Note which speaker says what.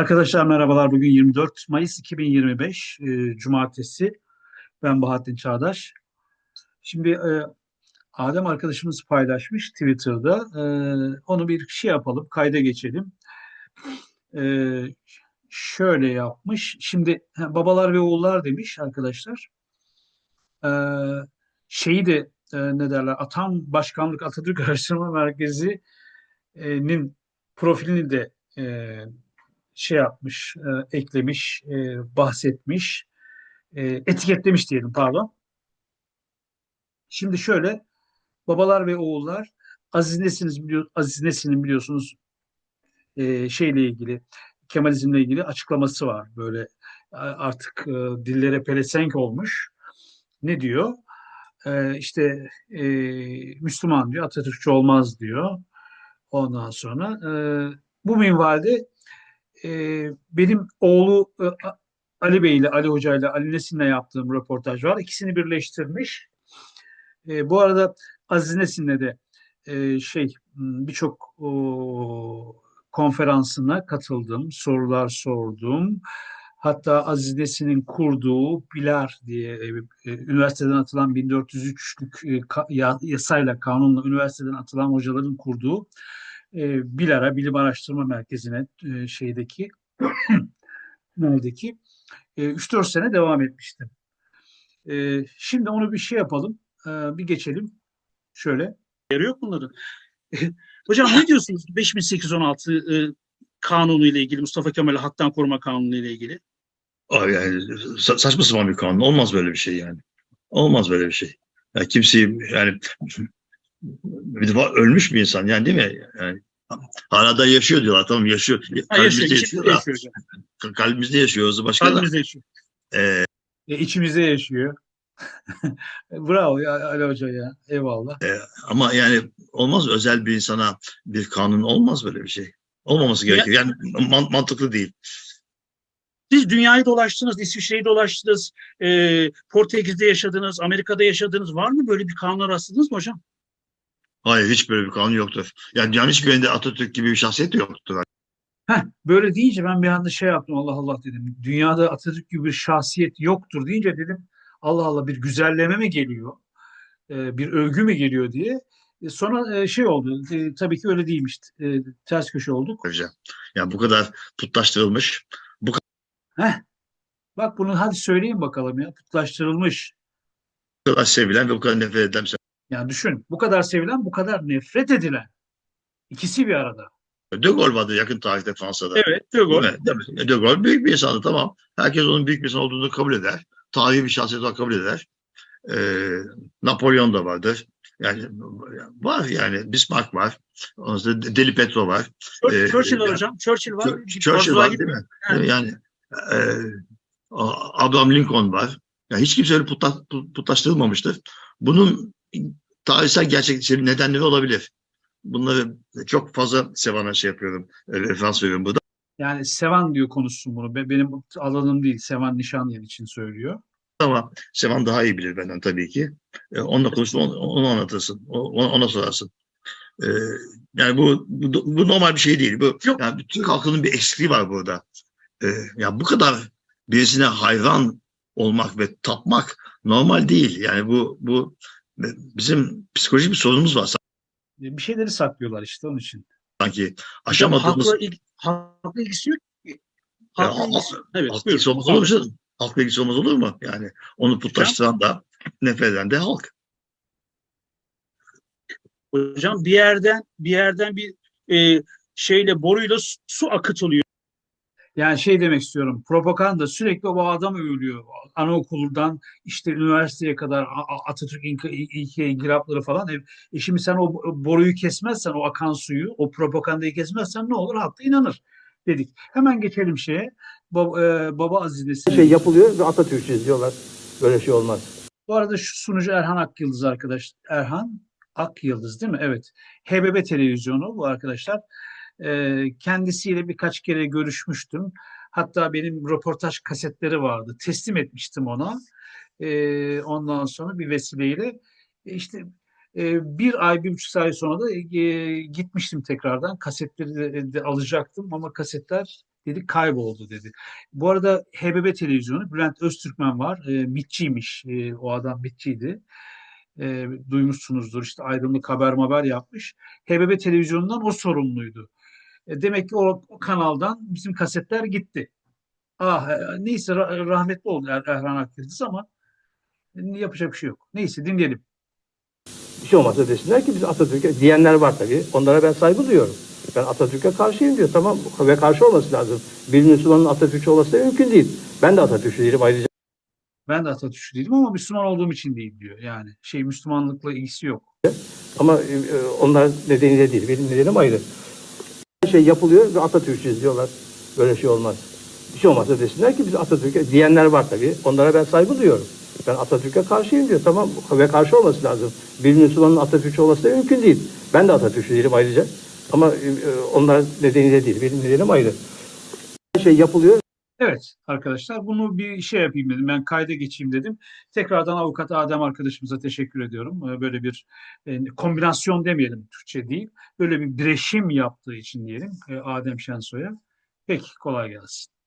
Speaker 1: Arkadaşlar merhabalar. Bugün 24 Mayıs 2025 e, Cumartesi. Ben Bahattin Çağdaş. Şimdi e, Adem arkadaşımız paylaşmış Twitter'da. E, onu bir şey yapalım, kayda geçelim. E, şöyle yapmış. Şimdi babalar ve oğullar demiş arkadaşlar. E, şeyi de e, ne derler? Atam Başkanlık Atatürk Araştırma Merkezi'nin profilini de e, şey yapmış, e, eklemiş, e, bahsetmiş, e, etiketlemiş diyelim pardon. Şimdi şöyle babalar ve oğullar Aziz Nesin'in biliyor, Aziz Nesin'in biliyorsunuz e, şeyle ilgili Kemalizmle ilgili açıklaması var. Böyle artık e, dillere pelesenk olmuş. Ne diyor? E, işte e, Müslüman diyor, Atatürkçü olmaz diyor. Ondan sonra e, bu minvalde e, benim oğlu e, Ali Bey ile Ali Hoca ile Ali Nesin'le yaptığım röportaj var. İkisini birleştirmiş. E, bu arada Aziz Nesin'le de e, şey birçok konferansına katıldım, sorular sordum. Hatta Aziz Nesin'in kurduğu Bilar diye e, e, üniversiteden atılan 1403'lük e, ka- ya- yasayla, kanunla üniversiteden atılan hocaların kurduğu e, Bilar'a, Bilim Araştırma Merkezi'ne e, şeydeki tüneldeki e, 3-4 sene devam etmiştim. E, şimdi onu bir şey yapalım, e, bir geçelim. Şöyle.
Speaker 2: Yeri yok bunların. Hocam ne diyorsunuz 5816 e, kanunu ile ilgili Mustafa Kemal'i haktan koruma kanunu ile ilgili?
Speaker 3: Abi yani sa- saçma sapan bir kanun. Olmaz böyle bir şey yani. Olmaz böyle bir şey. Ya kimseyi yani bir defa ölmüş bir insan yani değil mi? Yani hala da yaşıyor diyorlar. Tamam yaşıyor.
Speaker 2: Ha,
Speaker 3: Kalbimizde
Speaker 2: yaşıyor,
Speaker 3: yaşıyor. da,
Speaker 2: yaşıyor
Speaker 3: ka- Kalbimizde yaşıyor. Başka da.
Speaker 2: Kalbimizde yaşıyor.
Speaker 3: Ee,
Speaker 1: E, içimizde yaşıyor. Bravo ya Ali Hoca ya. Eyvallah.
Speaker 3: ama yani olmaz özel bir insana bir kanun olmaz böyle bir şey. Olmaması gerekiyor. Yani man- mantıklı değil.
Speaker 2: Siz dünyayı dolaştınız, İsviçre'yi dolaştınız, e, Portekiz'de yaşadınız, Amerika'da yaşadınız. Var mı böyle bir kanuna rastladınız mı hocam?
Speaker 3: Hayır hiç böyle bir kanun yoktur. Yani hiçbir yerinde Atatürk gibi bir şahsiyet yoktur.
Speaker 1: Heh, böyle deyince ben bir anda şey yaptım Allah Allah dedim. Dünyada Atatürk gibi bir şahsiyet yoktur deyince dedim Allah Allah bir güzelleme mi geliyor? E, bir övgü mü geliyor diye. E, sonra e, şey oldu. E, tabii ki öyle değilmiş. Ters köşe olduk.
Speaker 3: Hocam. Yani bu kadar putlaştırılmış,
Speaker 1: Heh. Bak bunu hadi söyleyin bakalım ya. Putlaştırılmış.
Speaker 3: bu kadar sevilen ve bu kadar nefret edilen
Speaker 1: Yani düşün. Bu kadar sevilen, bu kadar nefret edilen. İkisi bir arada.
Speaker 3: De Gaulle vardı yakın tarihte Fransa'da.
Speaker 2: Evet, De Gaulle.
Speaker 3: Değil mi? De Gaulle büyük bir insandı tamam. Herkes onun büyük bir insan olduğunu kabul eder. Tarihi bir şahsiyet olarak kabul eder. Ee, Napolyon da vardır. Yani var yani Bismarck var. Ondan sonra Deli Petro var.
Speaker 2: Churchill,
Speaker 3: Ee,
Speaker 2: Churchill var
Speaker 3: yani-
Speaker 2: hocam. Churchill var.
Speaker 3: Ch- Churchill var değil mi? Mi? Yani e, Abraham Lincoln var. Yani hiç kimse öyle putla, put- putlaştırılmamıştır. Bunun tarihsel gerçek nedenleri olabilir. Bunları çok fazla Sevan'a şey yapıyorum. e, Referans veriyorum burada.
Speaker 1: Yani Sevan diyor konuşsun bunu. Be- Benim alanım değil. Sevan Nişanyan için söylüyor.
Speaker 3: Ama Sevan daha iyi bilir benden tabii ki. E, onunla konuştum, onu, onu anlatırsın. O- Ona, ona sorarsın. E, yani bu, bu bu normal bir şey değil. Bu
Speaker 2: Yok.
Speaker 3: yani Türk halkının bir eksikliği var burada. E, ya bu kadar birisine hayran olmak ve tapmak normal değil. Yani bu bu bizim psikolojik bir sorunumuz var
Speaker 1: Bir şeyleri saklıyorlar işte onun için.
Speaker 3: sanki. Aşamadığımız
Speaker 2: il, halkla ilgisi yok. ki. Halkla ilgisi. Evet,
Speaker 3: ilgisi olmaz olur mu? Halkla ilgisi olmaz olur mu? Yani onu putlaştıran da nefret eden de halk.
Speaker 2: Hocam bir yerden bir yerden bir e, şeyle boruyla su, su akıtılıyor.
Speaker 1: Yani şey demek istiyorum. Propaganda sürekli o adam övülüyor. Anaokulundan işte üniversiteye kadar Atatürk inkılapları falan. E, şimdi sen o boruyu kesmezsen, o akan suyu, o propagandayı kesmezsen ne olur? Halk da inanır dedik. Hemen geçelim şeye. Baba, e, baba Aziz
Speaker 4: şey yapılıyor ve Atatürkçüyüz diyorlar. Böyle şey olmaz.
Speaker 1: Bu arada şu sunucu Erhan Akyıldız arkadaş. Erhan Akyıldız değil mi? Evet. HBB televizyonu bu arkadaşlar. Ee, kendisiyle birkaç kere görüşmüştüm. Hatta benim röportaj kasetleri vardı. Teslim etmiştim ona. Ee, ondan sonra bir vesileyle e, işte e, bir ay, bir buçuk ay sonra da e, gitmiştim tekrardan. Kasetleri de, alacaktım ama kasetler dedi kayboldu dedi. Bu arada HBB televizyonu Bülent Öztürkmen var. E, mitçiymiş. E, o adam mitçiydi. E, duymuşsunuzdur işte aydınlık haber haber yapmış. HBB televizyonundan o sorumluydu. E, demek ki o, o kanaldan bizim kasetler gitti. Ah e, neyse ra- rahmetli oldu Er- Erhan Akyıldız ama e, yapacak bir şey yok. Neyse dinleyelim.
Speaker 4: Bir şey olmazsa desinler ki biz Atatürk'e diyenler var tabii. Onlara ben saygı duyuyorum. Ben Atatürk'e karşıyım diyor. Tamam ve karşı olması lazım. Bir Müslümanın Atatürkçü olması da mümkün değil. Ben de Atatürkçü değilim ayrıca.
Speaker 1: Ben de Atatürkçü değilim ama Müslüman olduğum için değil diyor. Yani şey Müslümanlıkla ilgisi yok.
Speaker 4: Ama e, onlar nedeniyle değil. Benim nedenim ayrı. Şey yapılıyor ve Atatürkçüyüz diyorlar. Böyle şey olmaz. Bir şey olmazsa desinler ki biz Atatürk'e diyenler var tabii. Onlara ben saygı duyuyorum. Ben Atatürk'e karşıyım diyor. Tamam ve karşı olması lazım. Bir Müslümanın Atatürkçü olması da mümkün değil. Ben de Atatürkçü değilim ayrıca. Ama e, onlar nedeniyle değil. Benim nedenim ayrı. Her şey yapılıyor
Speaker 1: Evet arkadaşlar bunu bir şey yapayım dedim. Ben kayda geçeyim dedim. Tekrardan avukat Adem arkadaşımıza teşekkür ediyorum. Ee, Böyle bir e, kombinasyon demeyelim Türkçe değil. Böyle bir bireşim yaptığı için diyelim e, Adem Şensoy'a. Peki kolay gelsin.